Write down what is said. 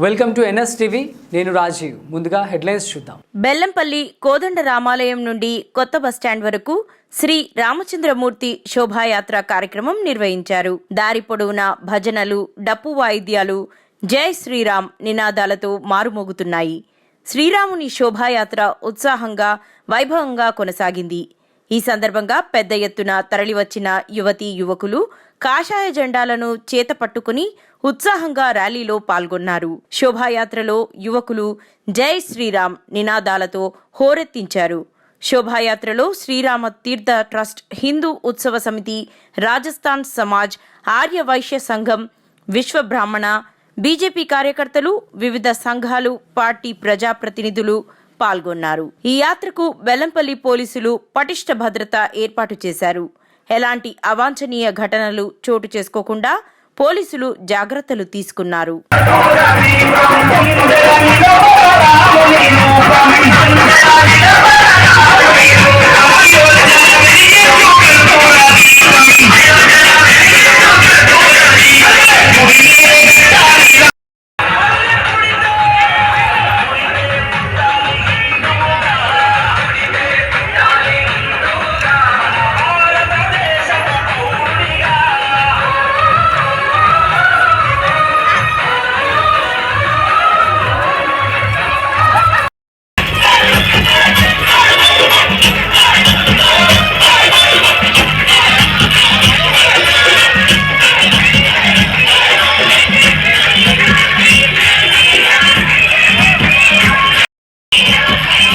Welcome to NS TV. నేను రాజీవ్. ముందుగా headlines చూద్దాం. బెల్లంపల్లి కోదండ రామాలయం నుండి కొత్త బస్టాండ్ వరకు శ్రీ రామచంద్రమూర్తి శోభాయాత్ర కార్యక్రమం నిర్వహించారు. దారి పొడవునా భజనలు డప్పు వాయిద్యాలు జై శ్రీరామ్ నినాదాలతో మారుమోగుతున్నాయి. శ్రీరాముని శోభాయాత్ర ఉత్సాహంగా వైభవంగా కొనసాగింది. ఈ సందర్భంగా పెద్ద ఎత్తున తరలివచ్చిన యువతీ యువకులు కాషాయ జెండాలను చేత పట్టుకుని ఉత్సాహంగా ర్యాలీలో పాల్గొన్నారు. శోభాయాత్రలో యువకులు జై శ్రీరామ్ నినాదాలతో హోరెత్తించారు. శోభాయాత్రలో శ్రీరామ తీర్థ ట్రస్ట్ హిందూ ఉత్సవ సమితి రాజస్థాన్ సమాజ్ ఆర్య వైశ్య సంఘం విశ్వ బ్రాహ్మణ బీజేపీ కార్యకర్తలు వివిధ సంఘాలు పార్టీ ప్రజాప్రతినిధులు పాల్గొన్నారు. ఈ యాత్రకు బెల్లంపల్లి పోలీసులు పటిష్ట భద్రత ఏర్పాటు చేశారు. ఎలాంటి అవాంఛనీయ ఘటనలు చోటు చేసుకోకుండా పోలీసులు జాగ్రత్తలు తీసుకున్నారు. Yeah.